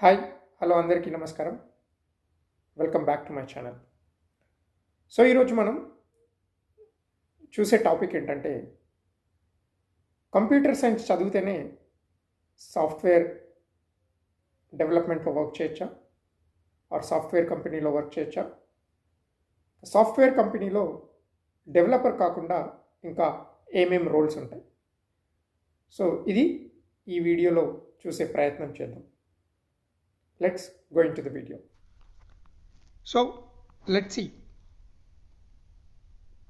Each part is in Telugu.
హాయ్ హలో అందరికీ నమస్కారం. Welcome back to my channel. So ఈరోజు మనం చూసే టాపిక్ ఏంటంటే కంప్యూటర్ సైన్స్ చదివితేనే సాఫ్ట్వేర్ డెవలప్మెంట్లో వర్క్ చేయొచ్చా? ఆర్ సాఫ్ట్వేర్ కంపెనీలో వర్క్ చేయొచ్చా? సాఫ్ట్వేర్ కంపెనీలో డెవలపర్ కాకుండా ఇంకా ఏమేం రోల్స్ ఉంటాయి? సో ఇది ఈ వీడియోలో చూసే ప్రయత్నం చేద్దాం. Let's go into the the video so let's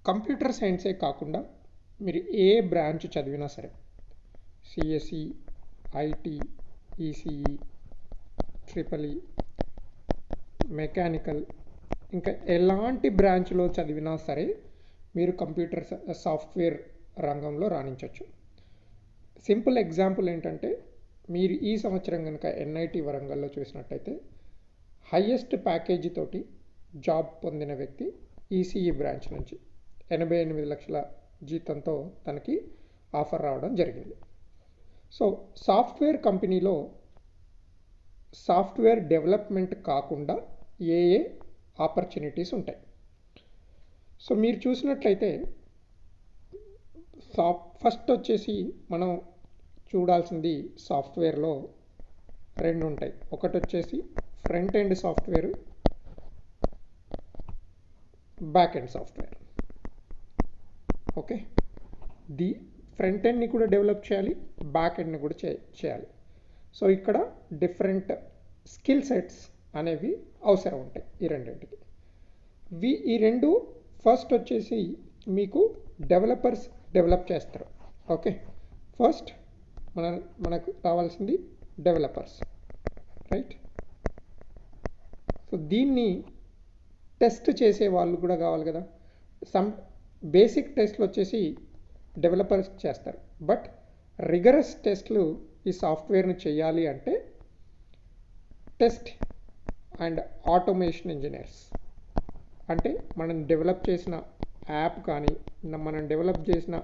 computer సైన్సే కాకుండా మీరు ఏ బ్రాంచ్ చదివినా సరే CSE IT ECE triple mechanical ఇంకా ఎలాంటి బ్రాంచ్లో చదివినా సరే మీరు కంప్యూటర్ సాఫ్ట్వేర్ రంగంలో రాణించవచ్చు సింపుల్ ఎగ్జాంపుల్ ఏంటంటే మీరు ఈ సంవత్సరం కనుక ఎన్ఐటి వరంగల్లో చూసినట్టయితే హయ్యెస్ట్ ప్యాకేజీ తోటి జాబ్ పొందిన వ్యక్తి ఈసీఈ బ్రాంచ్ నుంచి ఎనభై ఎనిమిది లక్షల జీతంతో తనకి ఆఫర్ రావడం జరిగింది. సో సాఫ్ట్వేర్ కంపెనీలో సాఫ్ట్వేర్ డెవలప్మెంట్ కాకుండా ఏ ఏ ఆపర్చునిటీస్ ఉంటాయి. సో మీరు చూసినట్లయితే సాఫ్ ఫస్ట్ వచ్చేసి మనం చూడాల్సింది సాఫ్ట్వేర్లో రెండు ఉంటాయి. ఒకటి వచ్చేసి front end software back end software. Okay? The front ఎండ్ని కూడా డెవలప్ చేయాలి బ్యాక్ ఎండ్ని కూడా చే చేయాలి. సో ఇక్కడ డిఫరెంట్ స్కిల్ సెట్స్ అనేవి అవసరం ఉంటాయి ఈ రెండింటికి. వి ఈ రెండు ఫస్ట్ వచ్చేసి మీకు డెవలపర్స్ డెవలప్ చేస్తారు. ఓకే? ఫస్ట్ మన మనకు రావాల్సింది డెవలపర్స్ రైట్ సో దీన్ని టెస్ట్ చేసే వాళ్ళు కూడా కావాలి కదా. సమ్ బేసిక్ టెస్ట్లు వచ్చేసి డెవలపర్స్ చేస్తారు. బట్ రిగరస్ టెస్ట్లు ఈ సాఫ్ట్వేర్ని చేయాలి అంటే టెస్ట్ అండ్ ఆటోమేషన్ ఇంజనీర్స్ అంటే మనం డెవలప్ చేసిన యాప్ కానీ మనం డెవలప్ చేసిన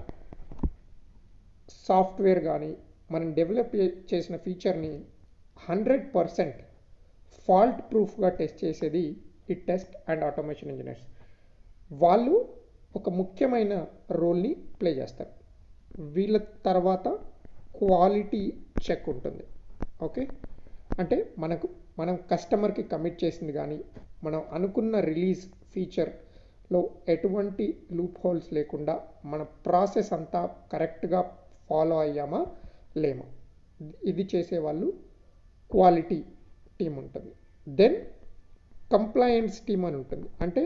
సాఫ్ట్వేర్ కానీ మనం డెవలప్ చేసిన ఫీచర్ని హండ్రెడ్ పర్సెంట్ ఫాల్ట్ ప్రూఫ్గా టెస్ట్ చేసేది ఈ టెస్ట్ అండ్ ఆటోమేషన్ ఇంజనీర్స్ వాళ్ళు ఒక ముఖ్యమైన రోల్ని ప్లే చేస్తారు. వీళ్ళ తర్వాత క్వాలిటీ చెక్ ఉంటుంది. ఓకే అంటే మనకు మనం కస్టమర్కి కమిట్ చేసింది కానీ మనం అనుకున్న రిలీజ్ ఫీచర్లో ఎటువంటి లూప్ హోల్స్ లేకుండా మన ప్రాసెస్ అంతా కరెక్ట్గా ఫాలో అయ్యామా? లేమా. ఇది చేసేవాళ్ళు క్వాలిటీ టీం ఉంటుంది. దెన్ కంప్లయన్స్ టీం అని ఉంటుంది. అంటే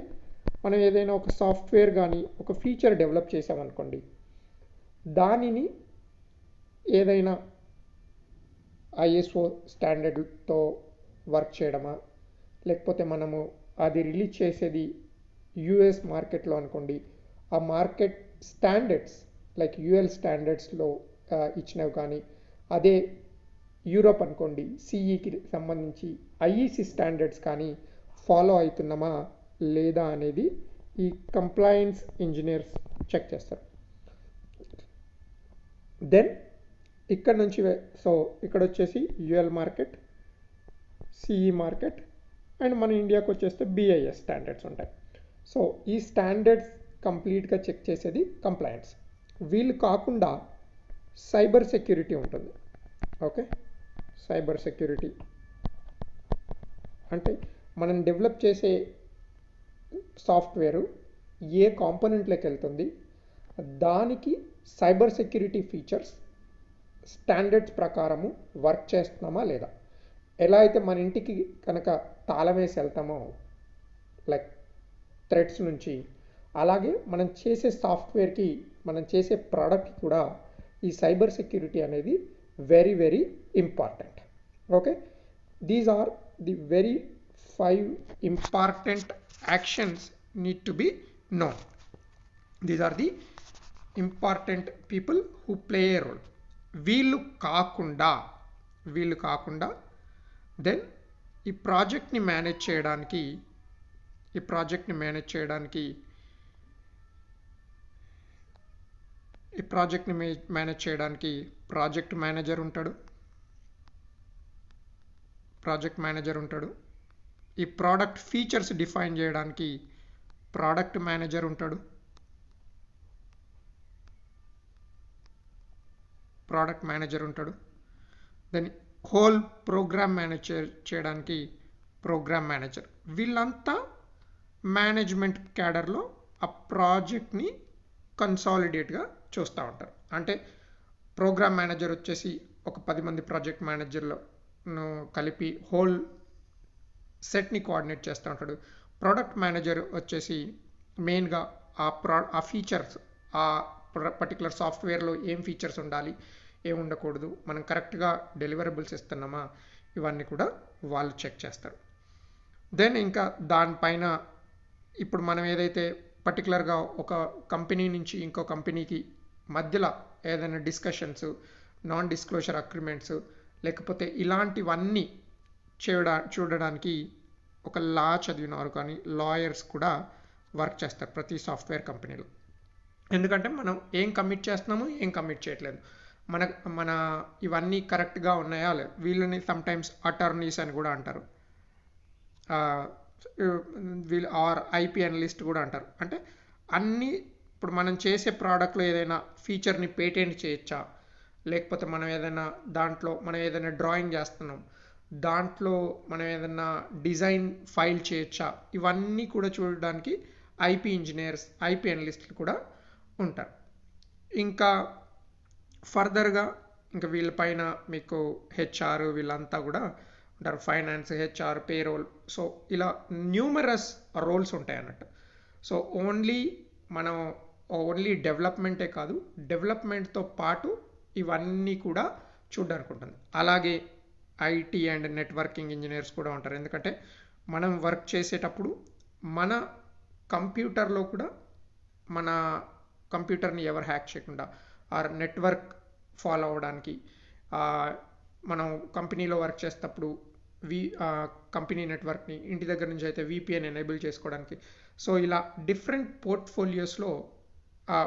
మనం ఏదైనా ఒక సాఫ్ట్వేర్ కానీ ఒక ఫీచర్ డెవలప్ చేసామనుకోండి దానిని ఏదైనా ఐఎస్ఓ స్టాండర్డ్తో వర్క్ చేయడమా? లేకపోతే మనము అది రిలీజ్ చేసేది యుఎస్ మార్కెట్లో అనుకోండి ఆ మార్కెట్ స్టాండర్డ్స్ లైక్ యుఎల్ స్టాండర్డ్స్లో ఇచ్చినవి కానీ అదే యూరోప్ అనుకోండి సిఈకి సంబంధించి ఐఈసి స్టాండర్డ్స్ కానీ ఫాలో అవుతున్నామా లేదా అనేది ఈ కంప్లయన్స్ ఇంజనీర్స్ చెక్ చేస్తారు. దెన్ ఇక్కడ నుంచి సో ఇక్కడ వచ్చేసి UL market CE market and మన ఇండియాకి వచ్చేస్తే బిఐఎస్ స్టాండర్డ్స్ ఉంటాయి. సో ఈ స్టాండర్డ్స్ కంప్లీట్గా చెక్ చేసేది కంప్లయన్స్ వీళ్ళు కాకుండా సైబర్ సెక్యూరిటీ ఉంటుంది. ఓకే? Cyber security. అంటే మనం డెవలప్ చేసే సాఫ్ట్వేరు ఏ కాంపోనెంట్లోకి వెళ్తుంది? దానికి సైబర్ సెక్యూరిటీ ఫీచర్స్ స్టాండర్డ్స్ ప్రకారము వర్క్ చేస్తున్నామా లేదా? ఎలా అయితే మన ఇంటికి కనుక తాళం వేసి వెళ్తామో లైక్ థ్రెడ్స్ నుంచి అలాగే మనం చేసే సాఫ్ట్వేర్కి మనం చేసే ప్రోడక్ట్ కూడా ఈ సైబర్ సెక్యూరిటీ అనేది very very important. Okay? These are the very five important actions need to be known these are the important people who play a role వీళ్ళు కాకుండా వీళ్ళు కాకుండా దెన్ ఈ ప్రాజెక్ట్ని మేనేజ్ చేయడానికి ఈ ప్రాజెక్ట్ని మేనేజ్ చేయడానికి ఈ ప్రాజెక్ట్ని మేనేజ్ చేయడానికి ప్రాజెక్ట్ మేనేజర్ ఉంటాడు. ప్రాజెక్ట్ మేనేజర్ ఉంటాడు. ఈ ప్రోడక్ట్ ఫీచర్స్ డిఫైన్ చేయడానికి ప్రోడక్ట్ మేనేజర్ ఉంటాడు. ప్రోడక్ట్ మేనేజర్ ఉంటాడు. దెన్ హోల్ ప్రోగ్రామ్ మేనేజర్ చేయడానికి ప్రోగ్రామ్ మేనేజర్. వీళ్ళంతా మేనేజ్మెంట్ క్యాడర్లో ఆ ప్రాజెక్ట్ని కన్సాలిడేట్గా చూస్తూ ఉంటారు. అంటే ప్రోగ్రామ్ మేనేజర్ వచ్చేసి ఒక పది మంది ప్రాజెక్ట్ మేనేజర్లను కలిపి హోల్ సెట్ని కోఆర్డినేట్ చేస్తూ ఉంటాడు. ప్రోడక్ట్ మేనేజర్ వచ్చేసి మెయిన్గా ఆ ప్రా ఆ ఫీచర్స్ ఆ పర్టికులర్ సాఫ్ట్వేర్లో ఏం ఫీచర్స్ ఉండాలి ఏం ఉండకూడదు మనం కరెక్ట్గా డెలివరబుల్స్ ఇస్తున్నామా ఇవన్నీ కూడా వాళ్ళు చెక్ చేస్తారు. దెన్ ఇంకా దానిపైన ఇప్పుడు మనం ఏదైతే పర్టికులర్గా ఒక కంపెనీ నుంచి ఇంకో కంపెనీకి మధ్యలో ఏదైనా డిస్కషన్స్ నాన్ డిస్క్లోజర్ అగ్రిమెంట్స్ లేకపోతే ఇలాంటివన్నీ చూడ చూడడానికి ఒక లా చదివినారు కానీ లాయర్స్ కూడా వర్క్ చేస్తారు ప్రతి సాఫ్ట్వేర్ కంపెనీలో ఎందుకంటే మనం ఏం కమిట్ చేస్తున్నాము ఏం కమిట్ చేయట్లేదు. మన మన ఇవన్నీ కరెక్ట్గా ఉన్నాయా లేదు వీళ్ళని సమ్టైమ్స్ అటార్నీస్ అని కూడా అంటారు. వీళ్ళు ఆర్ ఐపీ అనలిస్ట్ కూడా అంటారు. అంటే అన్నీ ఇప్పుడు మనం చేసే ప్రోడక్ట్లో ఏదైనా ఫీచర్ని పేటెంట్ చేయొచ్చా? లేకపోతే మనం ఏదైనా దాంట్లో మనం ఏదైనా డ్రాయింగ్ చేస్తున్నాం. దాంట్లో మనం ఏదైనా డిజైన్ ఫైల్ చేయొచ్చా? ఇవన్నీ కూడా చూడడానికి ఐపీ ఇంజనీర్స్ ఐపీ అనలిస్టులు కూడా ఉంటారు. ఇంకా ఫర్దర్గా ఇంకా వీళ్ళపైన మీకు హెచ్ఆర్ వీళ్ళంతా కూడా ఉంటారు. Finance HR payroll. సో ఇలా న్యూమరస్ రోల్స్ ఉంటాయి అన్నట్టు సో ఓన్లీ మనం ఓన్లీ డెవలప్మెంటే కాదు డెవలప్మెంట్తో పాటు ఇవన్నీ కూడా చూడడానికి ఉంటుంది అలాగే ఐటీ అండ్ నెట్వర్కింగ్ ఇంజనీర్స్ కూడా ఉంటారు. ఎందుకంటే మనం వర్క్ చేసేటప్పుడు మన కంప్యూటర్లో కూడా మన కంప్యూటర్ని ఎవరు హ్యాక్ చేయకుండా ఆర్ నెట్వర్క్ ఫాలో అవ్వడానికి మనం కంపెనీలో వర్క్ చేసేటప్పుడు వి కంపెనీ నెట్వర్క్ని ఇంటి దగ్గర నుంచి అయితే విపిఎన్ ఎనేబుల్ చేసుకోవడానికి. సో ఇలా డిఫరెంట్ పోర్ట్ఫోలియోస్లో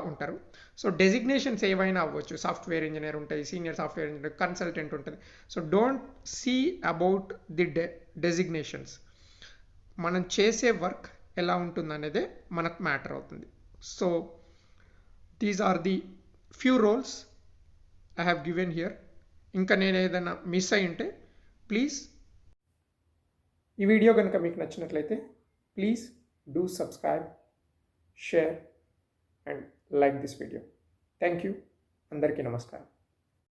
ఉంటారు. సో డెసిగ్నేషన్స్ ఏవైనా అవ్వచ్చు. సాఫ్ట్వేర్ ఇంజనీర్ ఉంటుంది సీనియర్ సాఫ్ట్వేర్ ఇంజనీర్ కన్సల్టెంట్ ఉంటుంది. So don't see about the de designations మనం చేసే వర్క్ ఎలా ఉంటుంది అనేది మనకు మ్యాటర్ అవుతుంది. So these are the few roles I have given here ఇంకా నేను ఏదైనా మిస్ అయి ఉంటే ప్లీజ్ ఈ వీడియో కనుక మీకు నచ్చినట్లయితే please do subscribe share and like this video thank you అందరికీ నమస్కారం